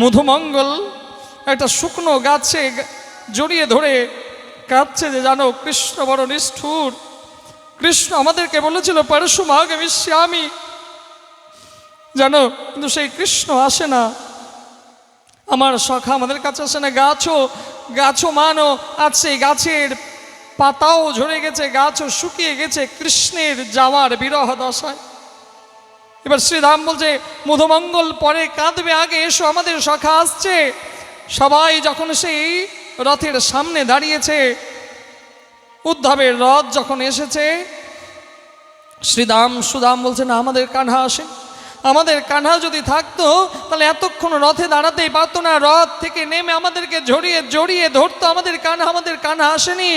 মধুমঙ্গল, একটা শুকনো গাছে জড়িয়ে ধরে কাঁদছে যে জানো কৃষ্ণ বড় নিষ্ঠুর। কৃষ্ণ আমাদেরকে বলেছিল পরশু মাগামী শ্যামী জানো, কিন্তু সেই কৃষ্ণ আসে না। আমার সখা আমাদের কাছে আসে না। গাছও গাছও মানো মানও আছে গাছের পাতাও ঝরে গেছে, গাছও শুকিয়ে গেছে কৃষ্ণের যাওয়ার বিরহ দশায়। এবার শ্রীধাম বলছে, মধুমঙ্গল পরে কাঁদবে আগে, এসো আমাদের সখা আসছে। সবাই যখন সেই রথের সামনে দাঁড়িয়েছে, উদ্ধবের রথ যখন এসেছে, শ্রীদাম সুদাম বলছে, না, আমাদের কানহা আসে। আমাদের কানহা যদি থাকতো, তাহলে এতক্ষণ রথে দাঁড়াতেই পারতো না। রথ থেকে নেমে আমাদেরকে জড়িয়ে জড়িয়ে ধরতো। আমাদের কানহা আমাদের কানহা আসেনি।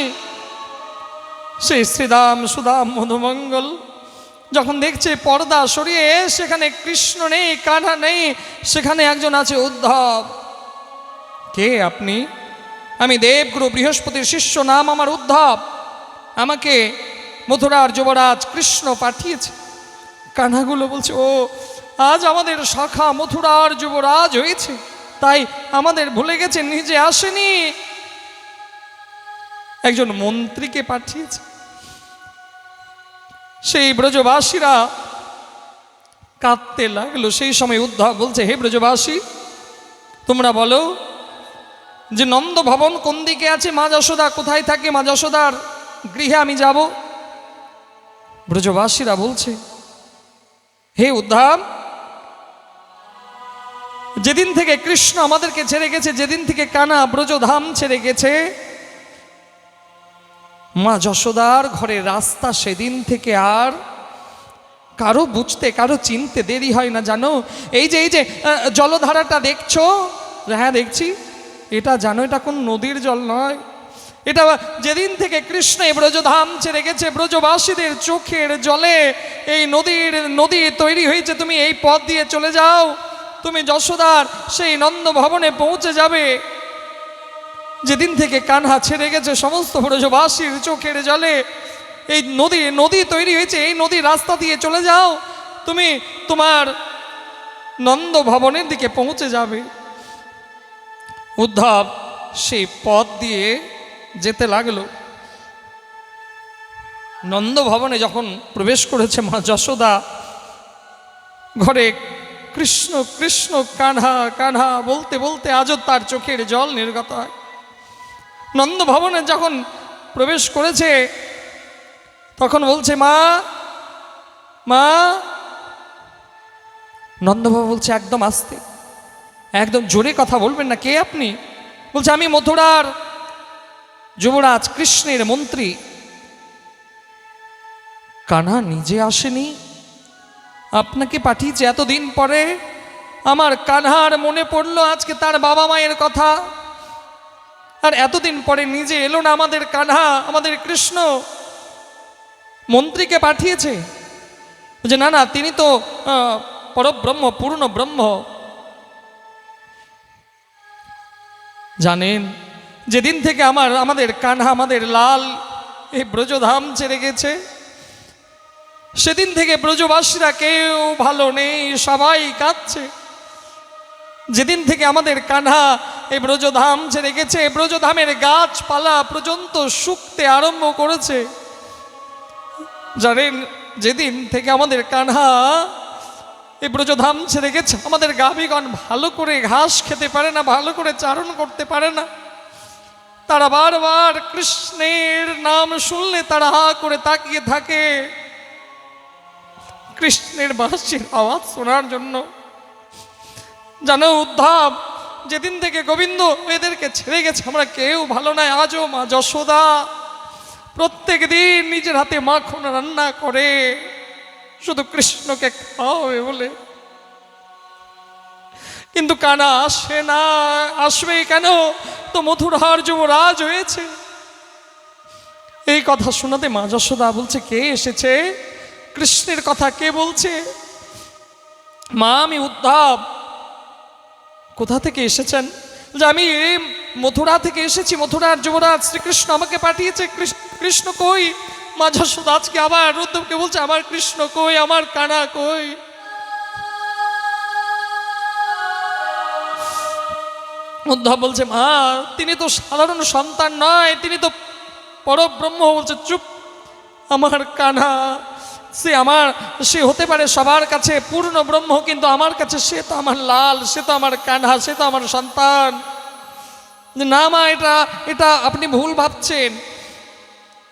সেই শ্রীদাম সুদাম মধুমঙ্গল যখন দেখছে পর্দা সরিয়ে সেখানে কৃষ্ণ নেই কানা নেই, সেখানে একজন আছে উদ্ধব। কে আপনি? আমি দেবগুরু বৃহস্পতির শিষ্য, নাম আমার উদ্ধব। আমাকে মথুরার যুবরাজ কৃষ্ণ পাঠিয়েছে। কানাগুলো বলছে, ও, আজ আমাদের শাখা মথুরার যুবরাজ হয়েছে, তাই আমাদের ভুলে গেছে, নিজে আসেনি। একজন মন্ত্রীকে পাঠিয়েছে। সেই ব্রজবাসীরা কাঁদতে লাগল। সেই সময় উদ্ধব বলছে, হে ব্রজবাসী, তোমরা বলো যে নন্দ ভবন কোন দিকে আছে? মা যশোদা কোথায় থাকে? মা যশোদার গৃহে আমি যাব। ব্রজবাসীরা বলছে, হে উদ্ধাম যেদিন থেকে কৃষ্ণ আমাদেরকে ছেড়ে গেছে, যেদিন থেকে কানা ব্রজধাম ছেড়ে গেছে মা যশোদার ঘরের রাস্তা সেদিন থেকে আর কারও বুঝতে, কারও চিনতে দেরি হয় না জানো? এই যে এই যে জলধারাটা দেখছ? হ্যাঁ দেখছি। এটা জানো, এটা কোন নদীর জল নয়। এটা যেদিন থেকে কৃষ্ণ ব্রজধাম ছেড়ে গেছে, ব্রজবাসীদের চোখের জলে এই নদীর, নদী তৈরি হয়েছে, তুমি এই পথ দিয়ে চলে যাও। তুমি যশোদার সেই নন্দ ভবনে পৌঁছে যাবে। যেদিন থেকে কানহা ছেড়ে গেছে, সমস্ত ব্রজবাসীর চোখের জলে, এই নদী নদী তৈরি হয়েছে, এই নদী রাস্তা দিয়ে চলে যাও, তুমি তোমার নন্দ ভবনের দিকে পৌঁছে যাবে। উদ্ধব সেই পথ দিয়ে যেতে লাগল। নন্দ ভবনে যখন প্রবেশ করেছে মা যশোদা, ঘরে কৃষ্ণ কৃষ্ণ কানহা কানহা বলতে বলতে আজও তার চোখের জল নির্গত হয়। নন্দ ভবনে যখন প্রবেশ করেছে, তখন বলছে, মা মা। নন্দবাবু বলছে, একদম আসতে, একদম জোরে কথা বলবেন না, কে আপনি? বলছে, আমি মথুরার যুবরাজ কৃষ্ণের মন্ত্রী। কানা নিজে আসেনি। আপনাকে পাঠিয়েছে এতদিন পরে। আমার কানহার মনে পড়ল আজকে তার বাবা মায়ের কথা। আর এতদিন পরে নিজে এলো না আমাদের কানহা, আমাদের কৃষ্ণ। মন্ত্রীকে পাঠিয়েছে। যে না না, তিনি তো পরব্রহ্ম, পূর্ণ ব্রহ্ম। জানেন, যেদিন থেকে আমার, আমাদের কানহা, আমাদের লাল এই ব্রজধাম ছেড়ে গেছে, সেদিন থেকে ব্রজবাসীরা কেউ ভালো নেই, সবাই কাঁদছে। যেদিন থেকে আমাদের কানহা এই ব্রজধাম ছেড়ে গেছে ব্রজধামের গাছপালা পর্যন্ত শুকতে আরম্ভ করেছে। জানেন, যেদিন থেকে আমাদের কানহা এই ব্রজধাম ছেড়ে গেছে আমাদের গাভীগণ ভালো করে ঘাস খেতে পারে না, ভালো করে চারণ করতে পারে না। তারা বারবার কৃষ্ণের নাম শুনলে তারা হা করে তাকিয়ে থাকে। কৃষ্ণের বাসির আওয়াজ শোনার জন্য জানো উদ্ধব, যেদিন থেকে গোবিন্দ এদেরকে ছেড়ে গেছে, আমরা কেউ ভালো নাই আজও মা যশোদা। প্রত্যেক দিন নিজের হাতে মাখন রান্না করে, শুধু কৃষ্ণকে খাওয়াবে বলে। কিন্তু কানা আসে না, আসবে কেন? তো মথুরার যুবরাজ হয়েছে। এই কথা শোনাতে মা যশোদা বলছে, কে এসেছে? কৃষ্ণের কথা কে বলছে? মা আমি উদ্ধব কোথা থেকে এসেছেন? যে আমি মথুরা থেকে এসেছি, মথুরার যুবরাজ শ্রীকৃষ্ণ আমাকে পাঠিয়েছে। কৃষ্ণ- কই? মা যশোদা আজকে আবার উদ্ধবকে বলছে, আমার কৃষ্ণ কই, আমার কানা কই? উদ্ধব বলছে, মা, তিনি তো সাধারণ সন্তান নয়, তিনি তো পরব্রহ্ম। বলছে, চুপ, আমার কানা সে আমার, সে হতে পারে সবার কাছে পূর্ণ ব্রহ্ম, কিন্তু আমার কাছে সে তো আমার লাল, সে তো আমার কানা সে তো আমার সন্তান। না মা, এটা এটা আপনি ভুল ভাবছেন।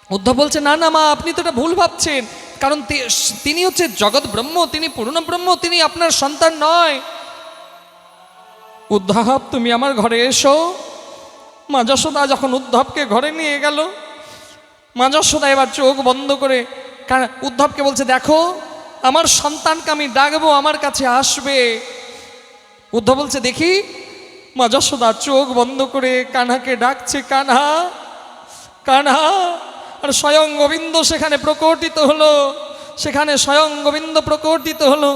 উদ্ধব বলছে, না না মা, আপনি তো এটা ভুল ভাবছেন। কারণ তিনি হচ্ছে জগৎ ব্রহ্ম, তিনি পূর্ণ ব্রহ্ম, তিনি আপনার সন্তান নয়। উদ্ধব, তুমি আমার ঘরে এসো। মা যশোদা যখন উদ্ধবকে ঘরে নিয়ে গেল মা যশোদা এবার চোখ বন্ধ করে উদ্ধবকে বলছে, দেখো, আমার সন্তানকে আমি ডাকবো, আমার কাছে আসবে। উদ্ধব বলছে, দেখি, মা যশোদা চোখ বন্ধ করে কানহাকে ডাকছে, কানহা কানহা। আর স্বয়ং গোবিন্দ সেখানে প্রকটিত হলো, সেখানে স্বয়ং গোবিন্দ প্রকটিত হলো।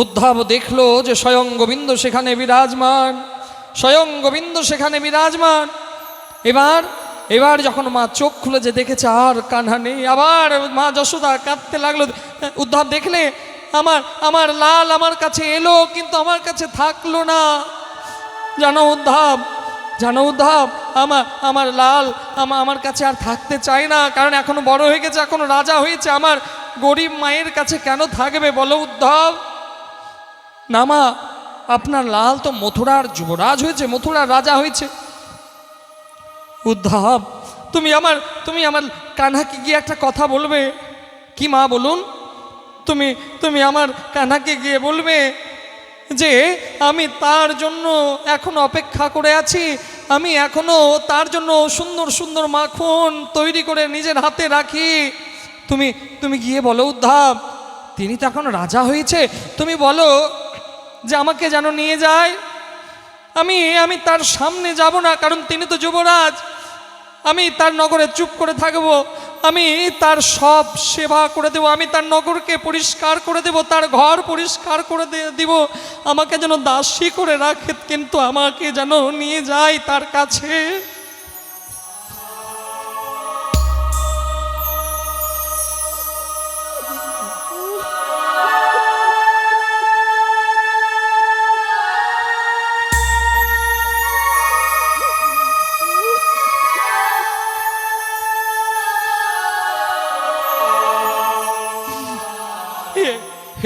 উদ্ধব দেখল যে স্বয়ং গোবিন্দ সেখানে বিরাজমান, স্বয়ং গোবিন্দ সেখানে বিরাজমান। এবার এবার যখন মা চোখ খুলে যে দেখেছে, আর কান্না নেই, আবার মা যশোদা কাঁদতে লাগল। উদ্ধব দেখলে আমার আমার লাল আমার কাছে এলো, কিন্তু আমার কাছে থাকল না। জানো উদ্ধাব জানো উদ্ধাব আমার আমার লাল আমার আমার কাছে আর থাকতে চায় না, কারণ এখনও বড় হয়ে গেছে, এখনও রাজা হয়েছে। আমার গরিব মায়ের কাছে কেন থাকবে বলো উদ্ধব? না মা, আপনার লাল তো মথুরার যুবরাজ হয়েছে, মথুরার রাজা হয়েছে। উদ্ধব, তুমি আমার তুমি আমার কানহাকে গিয়ে একটা কথা বলবে? কি মা বলুন? তুমি তুমি আমার কানহাকে গিয়ে বলবে যে, আমি তার জন্য এখনও অপেক্ষা করে আছি। আমি এখনও তার জন্য সুন্দর সুন্দর মাখন তৈরি করে নিজের হাতে রাখি। তুমি তুমি গিয়ে বলো উদ্ধব, তিনি তো এখন রাজা হয়েছে। তুমি বলো যে, আমাকে যেন নিয়ে যায়। আমি আমি তার সামনে যাব না, কারণ তিনি তো যুবরাজ। আমি তার নগরে চুপ করে থাকব। আমি তার সব সেবা করে দেব। আমি তার নগরকে পরিষ্কার করে দেব, তার ঘর পরিষ্কার করে দিব। আমাকে যেন দাসী করে রাখে, কিন্তু আমাকে যেন নিয়ে যায় তার কাছে।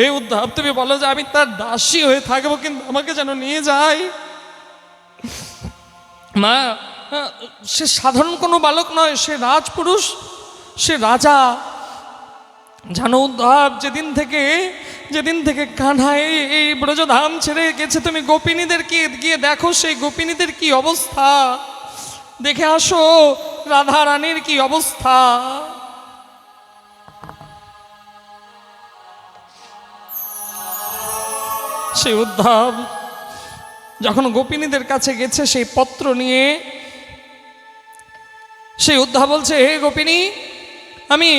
হে- উদ্ধব তুমি বলো যে আমি তার দাসী হয়ে থাকব, কিন্তু আমাকে যেন নিয়ে যায়। মা, সে সাধারণ কোনো বালক নয়, সে রাজপুরুষ, সে রাজা। জানো উদ্ধব, যেদিন থেকে যেদিন থেকে কানহা এই ব্রজধাম ছেড়ে গেছে, তুমি গোপিনীদের কি, গিয়ে দেখো সেই গোপিনীদের কি অবস্থা। দেখে আসো রাধা রানীর কি অবস্থা। সেই উদ্ধব যখন গোপিনীদের কাছে গেছে সেই পত্র নিয়ে, সেই উদ্ধব বলছে, হে গোপিনী, আমি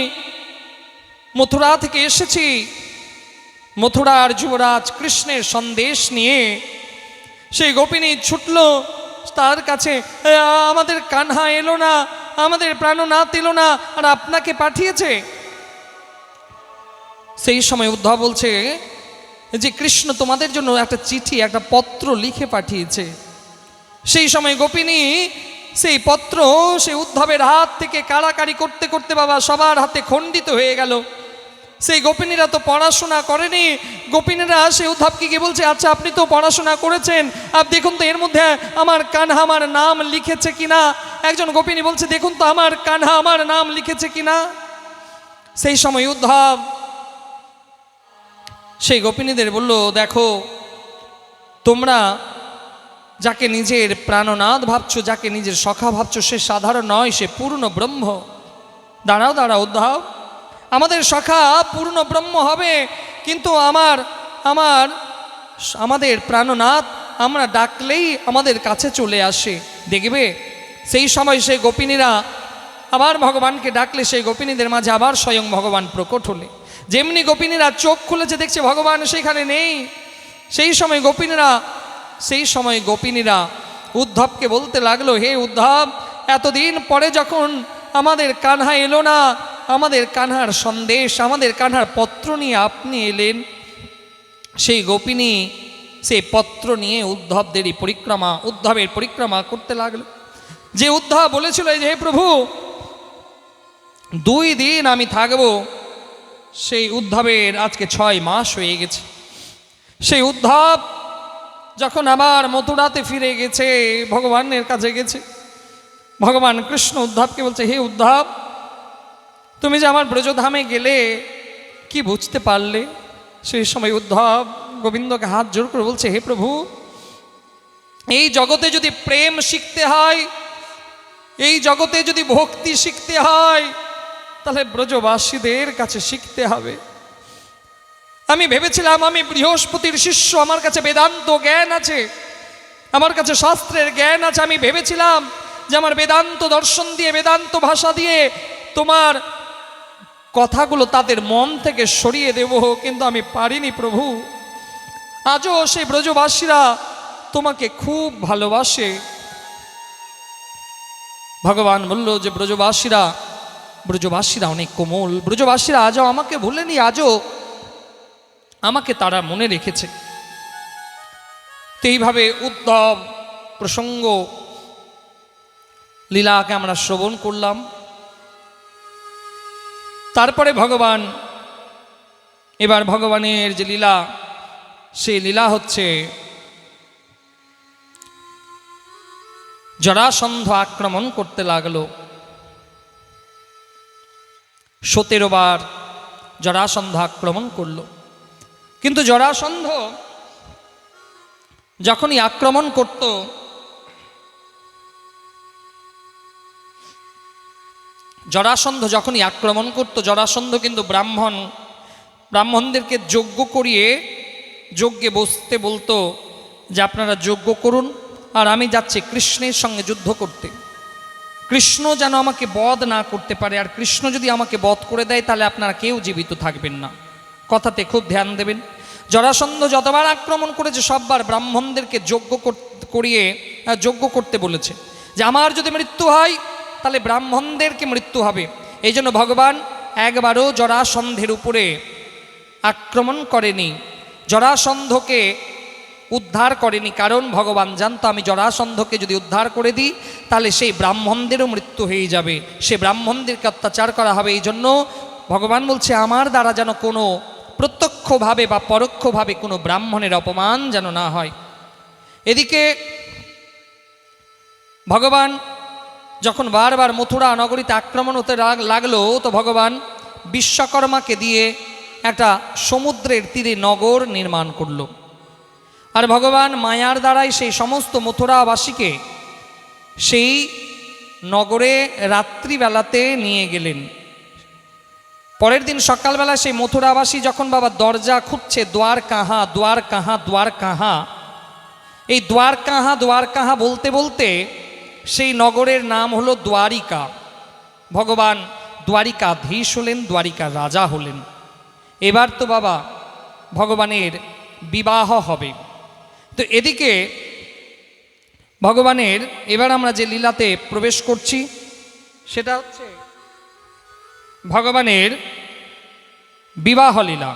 মথুরা থেকে এসেছি। মথুরার যুবরাজ কৃষ্ণের সন্দেশ নিয়ে সেই গোপিনী ছুটল তার কাছে আমাদের কানহা এলো না, আমাদের প্রাণনাথ এলো না, আর আপনাকে পাঠিয়েছে? সেই সময় উদ্ধব বলছে যে কৃষ্ণ তোমাদের জন্য একটা চিঠি, একটা পত্র লিখে পাঠিয়েছে। সেই সময় গোপিনী সেই পত্র সেই উদ্ধবের হাত থেকে কাড়াকাড়ি করতে করতে বাবা সবার হাতে খণ্ডিত হয়ে গেল। সেই গোপিনীরা তো পড়াশোনা করেনি। গোপিনীরা সেই উদ্ধবকে গিয়ে বলছে আচ্ছা আপনি তো পড়াশোনা করেছেন। আর দেখুন তো, এর মধ্যে আমার কানহা আমার নাম লিখেছে কিনা? একজন গোপিনী বলছে, দেখুন তো, আমার কানহা আমার নাম লিখেছে কিনা? সেই সময় উদ্ধব সেই গোপিনীদের বলল, দেখো, তোমরা যাকে নিজের প্রাণনাথ ভাবছ, যাকে নিজের সখা ভাবছ, সে সাধারণ নয়, সে পূর্ণ ব্রহ্ম। দাঁড়াও দাঁড়াও, উদ্ধাও। আমাদের সখা পূর্ণ ব্রহ্ম হবে, কিন্তু আমার আমার, আমাদের প্রাণনাথ আমরা ডাকলেই আমাদের কাছে চলে আসে। দেখবে, সেই সময় সেই গোপিনীরা আবার ভগবানকে ডাকলে, সেই গোপিনীদের মাঝে আবার স্বয়ং ভগবান প্রকট হলে। যেমনি গোপিনীরা চোখ খুলেছে, দেখছে ভগবান সেখানে নেই। সেই সময় গোপিনীরা, সেই সময় গোপিনীরা উদ্ধবকে বলতে লাগল, হে উদ্ধব, এতদিন পরে যখন আমাদের কানহা এলো না, আমাদের কানহার সন্দেশ, আমাদের কানহার পত্র নিয়ে আপনি এলেন, সেই গোপিনী সেই পত্র নিয়ে উদ্ধবদেরই পরিক্রমা, উদ্ধবের পরিক্রমা করতে লাগল। যে উদ্ধব বলেছিল যে হে প্রভু, দুই দিন আমি থাকব সেই উদ্ধবের আজকে ছয় মাস হয়ে গেছে। সেই উদ্ধব যখন আবার মথুরাতে ফিরে গেছে, ভগবানের কাছে গেছে। ভগবান কৃষ্ণ উদ্ধবকে বলছে, হে উদ্ধব, তুমি যে আমার ব্রজধামে গেলে কি বুঝতে পারলে? সেই সময় উদ্ধব গোবিন্দকে হাত জোর করে বলছে, হে প্রভু, এই জগতে যদি প্রেম শিখতে হয়, এই জগতে যদি ভক্তি শিখতে হয় তাহলে ব্রজবাসীদের কাছে শিখতে হবে। আমি ভেবেছিলাম আমি বৃহস্পতির শিষ্য, আমার কাছে বেদান্ত জ্ঞান আছে, আমার কাছে শাস্ত্রের জ্ঞান আছে। আমি ভেবেছিলাম যে আমার বেদান্ত দর্শন দিয়ে, বেদান্ত ভাষা দিয়ে তোমার কথাগুলো তাদের মন থেকে সরিয়ে দেব, কিন্তু আমি পারিনি প্রভু। আজও সেই ব্রজবাসীরা তোমাকে খুব ভালোবাসে। ভগবান বলল যে ব্রজবাসীরা ব্রজবাসীরা অনেক কোমল। ব্রজবাসীরা আজও আমাকে ভুলেনি আজও আমাকে তারা মনে রেখেছে। তো এইভাবে উদ্ধব প্রসঙ্গ লীলাকে আমরা শ্রবণ করলাম। তারপরে ভগবান, এবার ভগবানের যে লীলা, সেই লীলা হচ্ছে জরাসন্ধ আক্রমণ করতে লাগল। সতেরো বার জরাসন্ধ আক্রমণ করল। কিন্তু জরাসন্ধ যখনই আক্রমণ করত, জরাসন্ধ যখনই আক্রমণ করত, জরাসন্ধ কিন্তু ব্রাহ্মণ, ব্রাহ্মণদেরকে যজ্ঞ করিয়ে, যজ্ঞে বসতে বলতো যে আপনারা যজ্ঞ করুন আর আমি যাচ্ছি কৃষ্ণের সঙ্গে যুদ্ধ করতে। কৃষ্ণ যেন আমাকে বধ না করতে পারে, আর কৃষ্ণ যদি আমাকে বধ করে দেয়, তাহলে আপনারা কেউ জীবিত থাকবেন না। কথাতে খুব ধ্যান দেবেন। জরাসন্ধ যতবার আক্রমণ করেছে, সববার ব্রাহ্মণদেরকে কর- করিয়ে যজ্ঞ করতে বলেছে যে, আমার যদি মৃত্যু হয়, তাহলে ব্রাহ্মণদেরকে মৃত্যু হবে। এই জন্য ভগবান একবারও জরাসন্ধের উপরে আক্রমণ করেনি। জরাসন্ধকে উদ্ধার করেনি। কারণ ভগবান, জানতো আমি জরাসন্ধকে যদি উদ্ধার করে দিই, তাহলে সেই ব্রাহ্মণদেরও মৃত্যু হয়ে যাবে। সে ব্রাহ্মণদেরকে অত্যাচার করা হবে এই জন্য ভগবান বলছে, আমার দ্বারা যেন কোনো প্রত্যক্ষভাবে বা পরোক্ষভাবে কোনো ব্রাহ্মণের অপমান যেন না হয়। এদিকে ভগবান যখন বারবার মথুরা নগরীতে আক্রমণ হতে লাগল, তো ভগবান বিশ্বকর্মাকে দিয়ে একটা সমুদ্রের তীরে নগর নির্মাণ করল। আর ভগবান মায়ার দ্বারাই সেই সমস্ত মথুরাবাসীকে সেই নগরে রাত্রিবেলাতে নিয়ে গেলেন। পরের দিন সকালবেলা সেই মথুরাবাসী যখন বাবা দরজা খুঁজছে দ্বার কাহা দ্বার কাহা দ্বার কাহা, এই দ্বার কাহা দ্বার কাহা বলতে বলতে সেই নগরের নাম হলো দ্বারিকা ভগবান দ্বারিকাধীশ হলেন, দ্বারিকা রাজা হলেন। এবার তো বাবা ভগবানের বিবাহ হবে। তো এদিকে ভগবানের, এবার আমরা যে লীলাতে প্রবেশ করছি, সেটা হচ্ছে ভগবানের বিবাহ লীলা,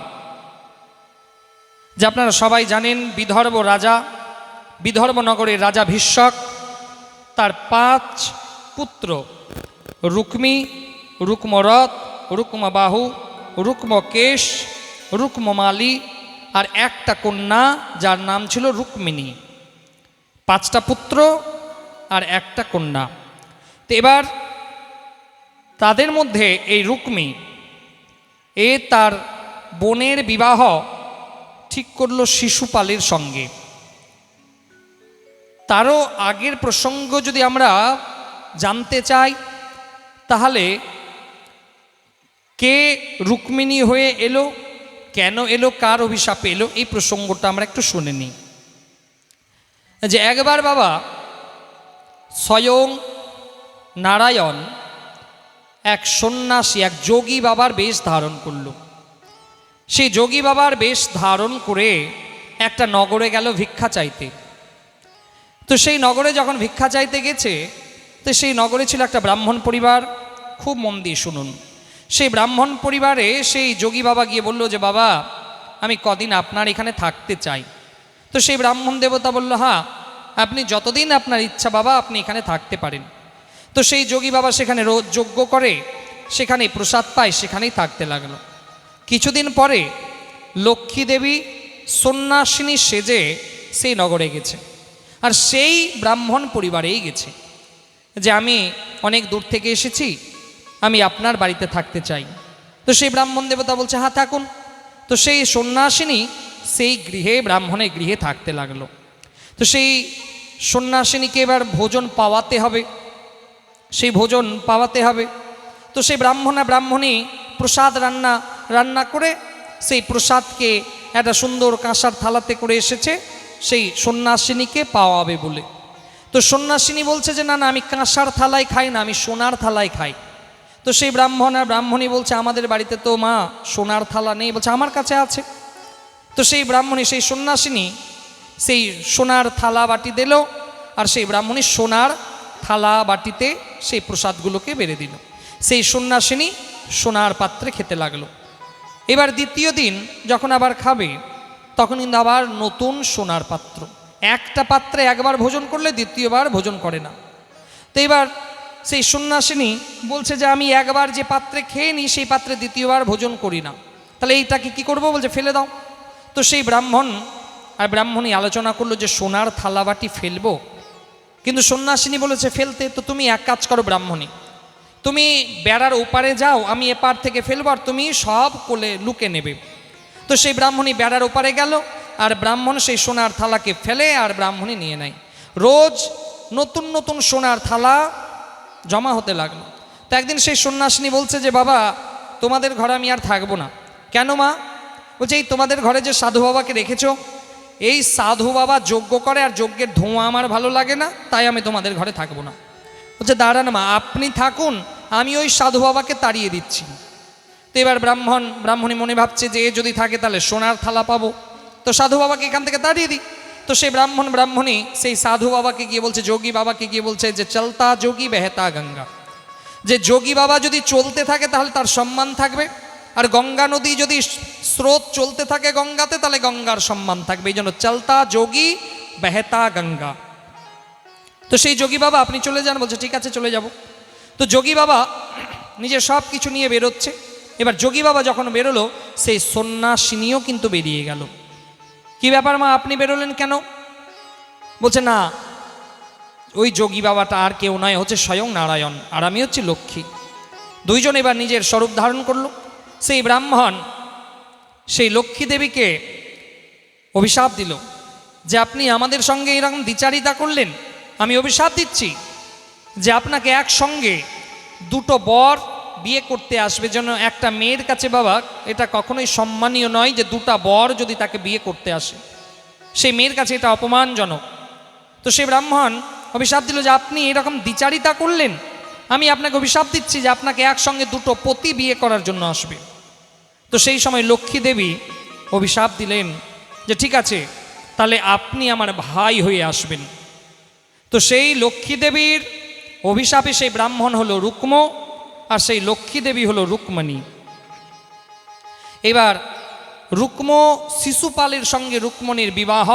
যে আপনারা সবাই জানেন বিদর্ভ রাজা বিদর্ভ নগরের রাজা ভীষ্মক তার পাঁচ পুত্র, রুক্মি, রুক্মরথ, রুক্মবাহু, রুক্মকেশ, রুক্মমালি আর একটা কন্যা যার নাম ছিল রুক্মিণী। পাঁচটা পুত্র আর একটা কন্যা। তো এবার তাদের মধ্যে এই রুক্মি এ তার বোনের বিবাহ ঠিক করল শিশুপালের সঙ্গে। তারও আগের প্রসঙ্গ যদি আমরা জানতে চাই, তাহলে কে রুক্মিণী হয়ে এলো? কেন এলো? কার অভিশাপে এলো? এই প্রসঙ্গটা আমরা একটু শুনে নিই। যে একবার বাবা স্বয়ং নারায়ণ এক সন্ন্যাসী, এক যোগী বাবার বেশ ধারণ করল। সেই যোগী বাবার বেশ ধারণ করে একটা নগরে গেল ভিক্ষা চাইতে। তো সেই নগরে যখন ভিক্ষা চাইতে গেছে, তো সেই নগরে ছিল একটা ব্রাহ্মণ পরিবার। খুব মন দিয়ে শুনুন। সেই ব্রাহ্মণ পরিবারে সেই যোগী বাবা গিয়ে বলল যে, বাবা, আমি কদিন আপনার এখানে থাকতে চাই। তো সেই ব্রাহ্মণ দেবতা বলল হ্যাঁ আপনি যতদিন আপনার ইচ্ছা বাবা, আপনি এখানে থাকতে পারেন। তো সেই যোগী বাবা সেখানে রোজ যজ্ঞ করে, সেখানে প্রসাদ পায়, সেখানেই থাকতে লাগল। কিছুদিন পরে লক্ষ্মী দেবী সন্ন্যাসিনী সেজে সেই নগরে গেছে আর সেই ব্রাহ্মণ পরিবারেই গেছে। যে আমি অনেক দূর থেকে এসেছি আমি আপনার বাড়িতে থাকতে চাই। তো সেই ব্রাহ্মণ দেবতা বলছে হ্যাঁ থাকুন। তো সেই সন্ন্যাসিনী সেই গৃহে ব্রাহ্মণের গৃহে থাকতে লাগল। তো সেই সন্ন্যাসিনীকে এবার ভোজন পাওয়াতে হবে। সেই ভোজন পাওয়াতে হবে। তো সেই ব্রাহ্মণা, ব্রাহ্মণী প্রসাদ রান্না রান্না করে সেই প্রসাদকে একটা সুন্দর কাঁসার থালাতে করে এসেছে, সেই সন্ন্যাসিনীকে পাওয়াবে বলে। তো সন্ন্যাসিনী বলছে যে, না না, আমি কাঁসার থালায় খাই না, আমি সোনার থালায় খাই। তো সেই ব্রাহ্মণ আর ব্রাহ্মণী বলছে, আমাদের বাড়িতে তো মা সোনার থালা নেই। বলছে, আমার কাছে আছে। তো সেই ব্রাহ্মণী, সেই সন্ন্যাসিনী সেই সোনার থালা বাটি দিল আর সেই ব্রাহ্মণী সোনার থালা বাটিতে সেই প্রসাদগুলোকে বেড়ে দিল। সেই সন্ন্যাসিনী সোনার পাত্রে খেতে লাগল। এবার দ্বিতীয় দিন যখন আবার খাবে, তখন কিন্তু আবার নতুন সোনার পাত্র। একটা পাত্রে একবার ভোজন করলে দ্বিতীয়বার ভোজন করে না। তো এবার সেই সন্ন্যাসিনী বলছে যে, আমি একবার যে পাত্রে খেয়ে নিই, সেই পাত্রে দ্বিতীয়বার ভোজন করি না। তাহলে এইটাকে কি করব? বলছে, ফেলে দাও। তো সেই ব্রাহ্মণ আর ব্রাহ্মণী আলোচনা করল যে, সোনার থালাবাটি ফেলব? কিন্তু সন্ন্যাসিনী বলেছে, ফেলতে, তো তুমি এক কাজ করো ব্রাহ্মণী। তুমি বেড়ার ওপারে যাও, আমি এপার থেকে ফেলব আর তুমি সব কোলে লুকে নেবে। তো সেই ব্রাহ্মণী বেড়ার ওপারে গেল আর ব্রাহ্মণ সেই সোনার থালাকে ফেলে আর ব্রাহ্মণী নিয়ে নেয়। রোজ নতুন নতুন সোনার থালা জমা হতে লাগল। তো একদিন সেই সন্ন্যাসিনী বলছে যে, বাবা, তোমাদের ঘরে আমি আর থাকব না। কেন মা? বলছে, এই তোমাদের ঘরে যে সাধু বাবাকে রেখেছো, এই সাধু বাবা যজ্ঞ করে আর যজ্ঞের ধোঁয়া আমার ভালো লাগে না, তাই আমি তোমাদের ঘরে থাকব না। বলছে, দাঁড়ান মা, আপনি থাকুন, আমি ওই সাধু বাবাকে তাড়িয়ে দিচ্ছি। তো এবার ব্রাহ্মণ, ব্রাহ্মণী মনে ভাবছে যে, এ যদি থাকে তাহলে সোনার থালা পাবো। তো সাধু বাবাকে এখান থেকে তাড়িয়ে দিই। তো সেই ব্রাহ্মণ ব্রাহ্মণী সেই সাধু বাবাকে গিয়ে বলছে, যোগী বাবাকে গিয়ে বলছে যে চলতা যোগী বেহেতা গঙ্গা। যে যোগী বাবা যদি চলতে থাকে তাহলে তার সম্মান থাকবে, আর গঙ্গা নদী যদি স্রোত চলতে থাকে গঙ্গাতে তাহলে গঙ্গার সম্মান থাকবে। এই জন্য চলতা যোগী বেহেতা গঙ্গা। তো সেই যোগী বাবা, আপনি চলে যান, বলছে, ঠিক আছে, চলে যাব। তো যোগী বাবা নিজের সব কিছু নিয়ে বেরোচ্ছে। এবার যোগী বাবা যখন বেরোলো, সেই সন্ন্যাসিনীও কিন্তু বেরিয়ে গেল। কি ব্যাপার মা, আপনি বেরোলেন কেন? বলছে, না, ওই যোগী বাবাটা আর কেউ নয়, হচ্ছে স্বয়ং নারায়ণ আর আমি হচ্ছি লক্ষ্মী। দুইজন এবার নিজের স্বরূপ ধারণ করল। সেই ব্রাহ্মণ সেই লক্ষ্মী দেবীকে অভিশাপ দিল যে আপনি আমাদের সঙ্গে এরকম দ্বিচারিতা করলেন। আমি অভিশাপ দিচ্ছি যে আপনাকে একসঙ্গে দুটো বর বিয়ে করতে আসবে যেন একটা মেয়ের কাছে বাবা, এটা কখনোই সম্মানীয় নয় যে দুটা বর যদি তাকে বিয়ে করতে আসে। সেই মেয়ের কাছে এটা অপমানজনক। তো সে ব্রাহ্মণ, অভিশাপ দিল যে আপনি এরকম দ্বিচারিতা করলেন। আমি আপনাকে অভিশাপ দিচ্ছি যে আপনাকে একসঙ্গে দুটো পতি বিয়ে করার জন্য আসবে। তো সেই সময় লক্ষ্মী দেবী অভিশাপ দিলেন যে ঠিক আছে, তাহলে আপনি আমার ভাই হয়ে আসবেন। তো সেই লক্ষ্মী দেবীর অভিশাপে সেই ব্রাহ্মণ হলো রুক্ম। আর সেই লক্ষ্মী দেবী হলো রুক্মণী। এবার রুক্ম শিশুপালের সঙ্গে রুক্মণীর বিবাহ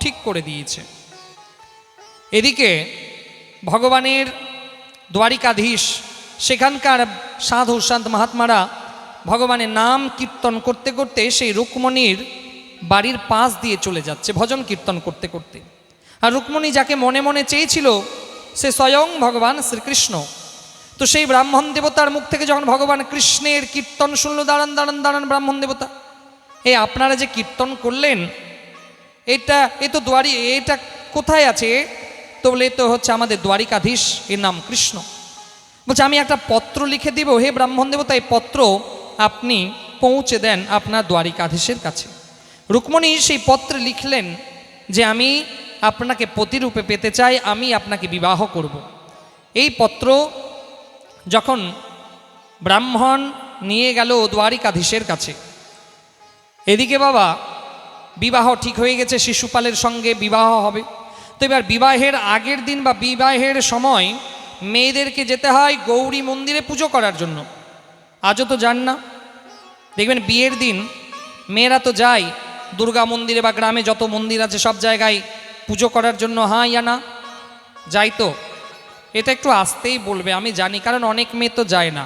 ঠিক করে দিয়েছে। এদিকে ভগবানের দ্বারিকাধীশ, সেখানকার সাধু সন্ত মহাত্মারা ভগবানের নাম কীর্তন করতে করতে সেই রুক্মণীর বাড়ির পাশ দিয়ে চলে যাচ্ছে, ভজন কীর্তন করতে করতে। আর রুক্মণী যাকে মনে মনে চেয়েছিল, সে স্বয়ং ভগবান শ্রীকৃষ্ণ। তো সেই ব্রাহ্মণ দেবতার মুখ থেকে যখন ভগবান কৃষ্ণের কীর্তন শুনলো, দাঁড়ান দাঁড়ান দাঁড়ান ব্রাহ্মণ দেবতা। এই আপনারা যে কীর্তন করলেন, এটা, এ তো দ্বারি এটা কোথায় আছে? তো বলে তো হচ্ছে আমাদের দ্বারিকাধীশ, এর নাম কৃষ্ণ। বলছে, আমি একটা পত্র লিখে দিব। হে ব্রাহ্মণ দেবতা, এই পত্র আপনি পৌঁছে দেন আপনার দ্বারিকাধীশের কাছে। রুক্মণী সেই পত্রে লিখলেন যে, আমি আপনাকে পতিরূপে পেতে চাই, আমি আপনাকে বিবাহ করব। এই পত্র যখন ব্রাহ্মণ নিয়ে গেল দ্বারিকাধীশের কাছে, এদিকে বাবা, বিবাহ ঠিক হয়ে গেছে, শিশুপালের সঙ্গে বিবাহ হবে। তো এবার বিবাহের আগের দিন বা বিবাহের সময় মেয়েদেরকে যেতে হয় গৌরী মন্দিরে পুজো করার জন্য। আজও তো যান না। দেখবেন বিয়ের দিন মেয়েরা তো যায় দুর্গা মন্দিরে বা গ্রামে, যত মন্দির আছে সব জায়গায় পুজো করার জন্য হ্যাঁ ইয়া না যাই তো। এটা একটু আসতেই বলবে, আমি জানি, কারণ অনেক মেয়ে তো যায় না।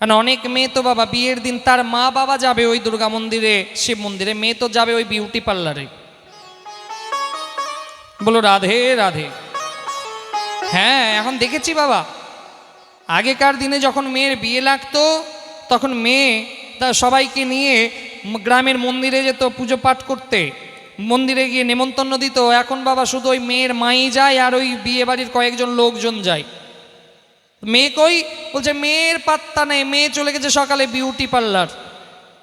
কারণ অনেক মেয়ে তো বাবা, বিয়ের দিন তার মা বাবা যাবে ওই দুর্গা মন্দিরে, শিব মন্দিরে, মেয়ে তো যাবে ওই বিউটি পার্লারে বলো, রাধে রাধে। হ্যাঁ এখন দেখেছি বাবা। আগেকার দিনে যখন মেয়ের বিয়ে লাগতো, তখন মেয়ে তা সবাইকে নিয়ে গ্রামের মন্দিরে যেত পুজো পাঠ করতে। মন্দিরে গিয়ে নেমন্তন্ন দিত, এখন বাবা শুধু ওই মেয়ের মাই যায় আর ওই বিয়ে বাড়ির কয়েকজন লোকজন যায়। মেয়ে কই? বলছে, মেয়ের পাত্তা নেই, মেয়ে চলে গেছে সকালে বিউটি পার্লার।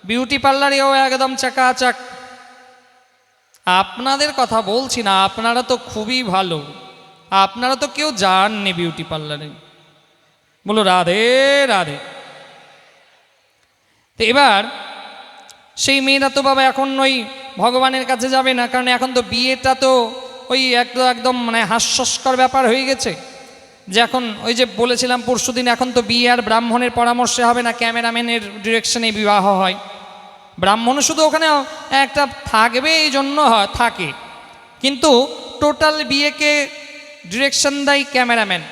বিউটি পার্লারেও একদম চাকাচাক। আপনাদের কথা বলছি না, আপনারা তো খুবই ভালো। আপনারা তো কেউ যাননি বিউটি পার্লারে। বলো, রাধে রাধে। তো এবার সেই মেয়েরা তো বাবা এখন ওই ভগবানের কাছে যাবে না, কারণ এখন তো বিয়েটা তো ওই একদম একদম মানে হাস্যস্কর ব্যাপার হয়ে গেছে। যে এখন ওই যে বলেছিলাম পরশুদিন এখন তো বিয়ে আর ব্রাহ্মণের পরামর্শে হবে না, ক্যামেরাম্যানের ডিরেকশনে বিবাহ হয়। ব্রাহ্মণ শুধু ওখানে একটা থাকবে, এই জন্য হয়, থাকে। কিন্তু টোটাল বিয়েকে ডিরেকশন দেয় ক্যামেরাম্যান।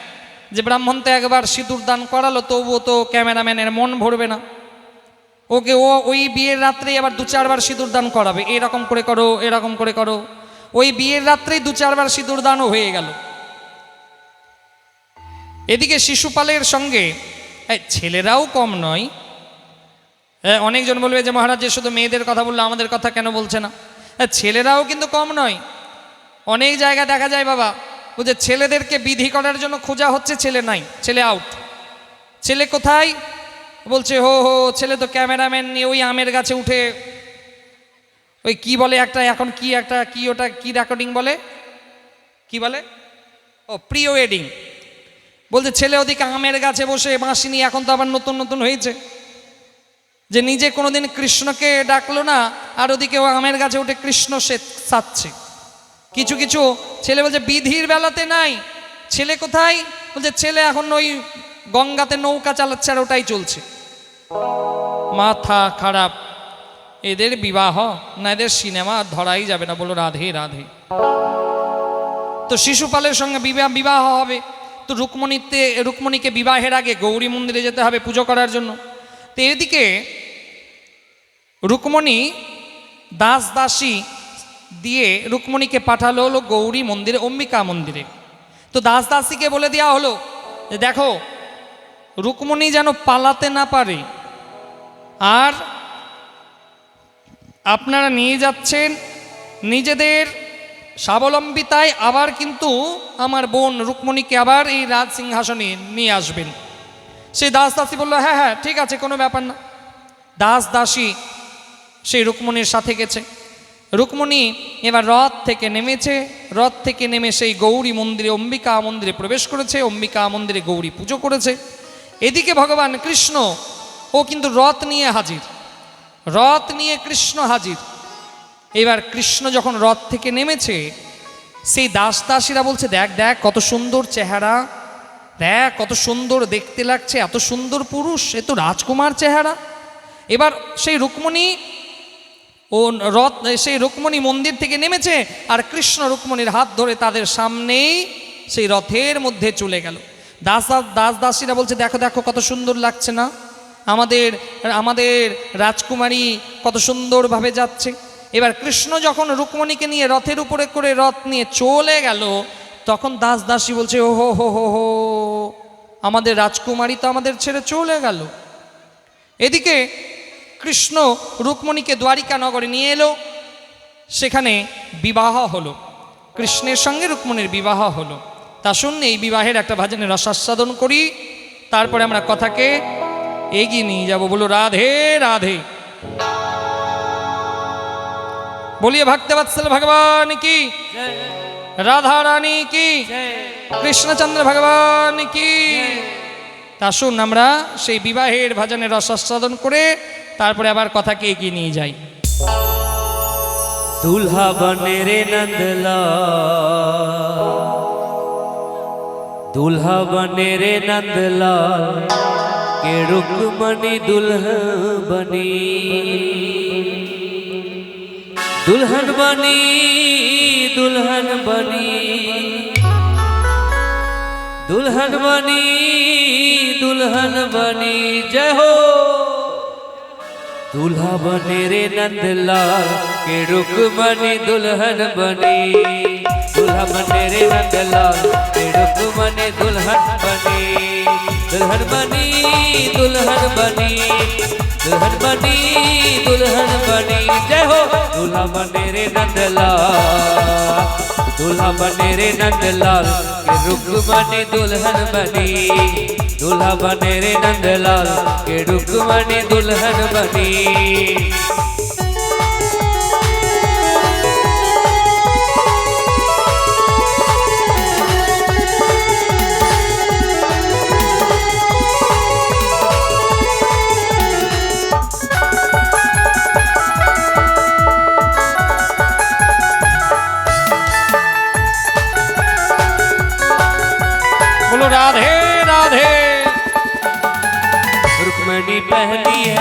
যে ব্রাহ্মণ তো একবার সিঁদুর দান করালো, তবুও তো ক্যামেরাম্যানের মন ভরবে না। ওকে ও ওই বিয়ের রাত্রেই আবার দু চারবার সিঁদুর দান করাবে। এরকম করে করো, এরকম করে করো। ওই বিয়ের রাত্রেই দু চারবার সিঁদুর দানও হয়ে গেল। এদিকে শিশুপালের সঙ্গে ছেলেরাও কম নয়। অনেকজন বলবে যে, মহারাজ, যে শুধু মেয়েদের কথা বলল, আমাদের কথা কেন বলছে না? ছেলেরাও কিন্তু কম নয়। অনেক জায়গা দেখা যায়, বাবা বুঝে ছেলেদেরকে বিধি করার জন্য খোঁজা হচ্ছে, ছেলে নাই, ছেলে আউট ছেলে কোথায়? বলছে, হো হো, ছেলে তো ক্যামেরাম্যান নিয়ে ওই আমের গাছে উঠে ওই কি বলে একটা, এখন কি একটা, কি ওটা, কি রেকর্ডিং বলে? কি বলে? ও প্রি ওয়েডিং বলছে, ছেলে ওদিকে আমের গাছে বসে বাঁশি নিয়ে এখন তো আবার নতুন নতুন হয়েছে। যে নিজে কোনোদিন কৃষ্ণকে ডাকলো না, আর ওদিকে ও আমের গাছে উঠে কৃষ্ণ সে সাচ্ছে। কিছু কিছু, ছেলে বলছে, বিধির বেলাতে নাই। ছেলে কোথায়? বলছে, ছেলে এখন ওই গঙ্গাতে নৌকা চালাচ্ছে আর ওটাই চলছে। মাথা খারাপ। এদের বিবাহ না এদের সিনেমা ধরাই যাবে না বলো রাধে রাধে। তো শিশুপালের সঙ্গে বিবাহ বিবাহ হবে। তো রুক্মণীতে রুক্মণীকে বিবাহের আগে গৌরী মন্দিরে যেতে হবে পুজো করার জন্য। তো এদিকে রুক্মণী দাস দাসী দিয়ে রুক্মণীকে পাঠালো হলো গৌরী মন্দিরে, অম্বিকা মন্দিরে। তো দাস দাসীকে বলে দেওয়া হলো যে দেখো রুক্মণী যেন পালাতে না পারে। আর আপনারা নিয়ে যাচ্ছেন নিজেদের স্বাবলম্বিতায় আবার কিন্তু আমার বোন রুক্মণীকে আবার এই রাজ সিংহাসনে নিয়ে আসবেন। সেই দাস দাসী বলল হ্যাঁ হ্যাঁ ঠিক আছে, কোনো ব্যাপার না। দাস দাসী সেই রুক্মণীর সাথে গেছে। রুক্মণী এবার রথ থেকে নেমেছে। রথ থেকে নেমে সেই গৌরী মন্দিরে অম্বিকা মন্দিরে প্রবেশ করেছে। অম্বিকা মন্দিরে গৌরী পুজো করেছে। এদিকে ভগবান কৃষ্ণ, ও কিন্তু রথ নিয়ে হাজির। রথ নিয়ে কৃষ্ণ হাজির। এবার কৃষ্ণ যখন রথ থেকে নেমেছে, সেই দাস দাসীরা বলছে, দেখ দেখ, কত সুন্দর চেহারা। দেখ, কত সুন্দর দেখতে লাগছে, এত সুন্দর পুরুষ এ তো রাজকুমার চেহারা। এবার সেই রুক্মণী ও রথ, সেই রুক্মণী মন্দির থেকে নেমেছে, আর কৃষ্ণ রুক্মণীর হাত ধরে তাদের সামনেই সেই রথের মধ্যে চলে গেল। দাস দাস দাস দাসীরা বলছে, দেখো দেখো, কত সুন্দর লাগছে না? আমাদের আমাদের রাজকুমারী কত সুন্দরভাবে যাচ্ছে। এবার কৃষ্ণ যখন রুক্মণীকে নিয়ে রথের উপরে করে রথ নিয়ে চলে গেল, তখন দাস দাসী বলছে ও হো হো হো হো, আমাদের রাজকুমারী তো আমাদের ছেড়ে চলে গেল। এদিকে কৃষ্ণ রুক্মণীকে দ্বারিকা নগরে নিয়ে এলো। সেখানে বিবাহ হলো। কৃষ্ণের সঙ্গে রুক্মণীর বিবাহ হলো। তা শুনে এই বিবাহের একটা ভাজনের রসাস্বাদন করি, তারপরে আমরা কথাকে এগিয়ে নিয়ে যাব। বলো, রাধে রাধে। বলিয়া ভাগতে পারছিল ভগবান কি? রাধা রানী কি? কৃষ্ণচন্দ্র ভগবান কি? তা শুন, আমরা সেই বিবাহের ভাজনের রসাস্বাদন করে তারপরে আবার কথাকে এগিয়ে নিয়ে যাই। দুলহা বনে রে নন্দলা दूल्हा बने रे नंदला के रुक्मणी दुल्हन बनी। दुल्हन बनी दुल्हन बनी। दुल्हन बनी दुल्हन बनी, जय हो। दूल्हा बने रे नंदलाल, के रुक बनी दुल्हन बनी। दूल्हा बने रे नंदलाल रुक बनी दुल्हन बनी। दुल्हन बनी दुल्हन बनी। दुल्हन बनी दुल्हन बनी। जय हो दूल्हा बने रे नंदलाल दूल्हा बने रे नंदलाल रुक बनी दुल्हन बनी। दूल्हा बने रे नंदलाल के रुक दुल्हन बनी।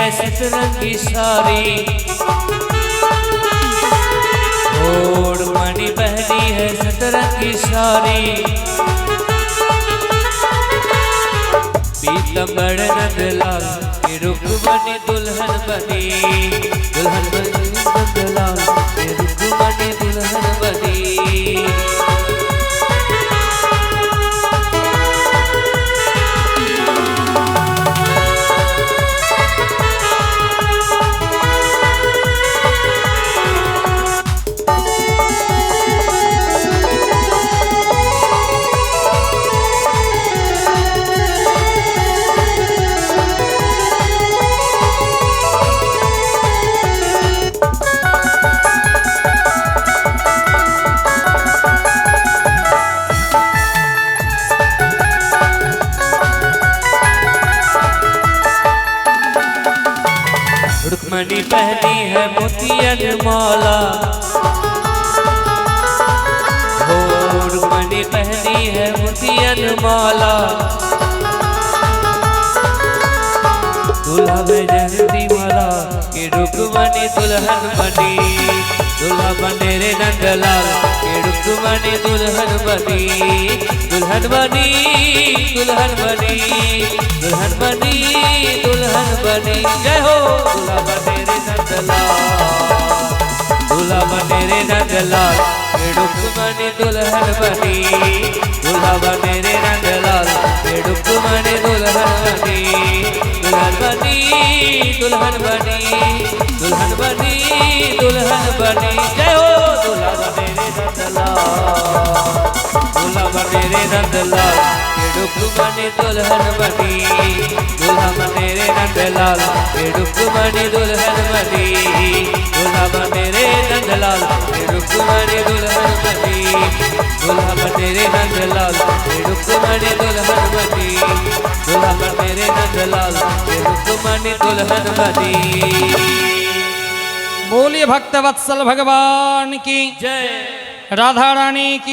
है सतरंगी सारी। ओढ़ मणि पहनी है सतरंगी सारी। पीतम्बर नंद लाल रुख बनी दुल्हन बनी। दुल्हन बनी नंद लाल रुख बनी दुल्हन बनी। पहनी है मोतियन माला हो रुक्मणी पहनी है मोतियन माला दूल्हा में जहती माला, के रुक्मणी दुल्हन बनी। दूल्हा बने रे नंदलाल के रुक्मणी दुल्हन बनी। दुल्हन बनी दुल्हन बनी। दुल्हन बनी दुल्हन बनी। जय हो, दूल्हा बने। दूल्हा बने रे रुक्मणी दुल्हन बनी दूल्हा बने रे दुल्हन बनी दुल्हन बनी दुल्हन बनी दुल्हन बनी दुल्हन बनी जय हो बने। दूल्हा बने रे नंदलाल के रुक्मणी दुल्हन बनी दूल्हा बने रे नंदलाल रुक्मणी दुल्हन बनी दूल्हा बने रे नंदलाल रुक्मणी दुल्हन बनी दूल्हा बने रे नंदलाल रुक्मणी दुल्हन बनी दूल्हा बने रे नंदलाल रुक्मणी दुल्हन बनी बोलिए भक्त वत्सल भगवान की। जय। রাধা রানী কি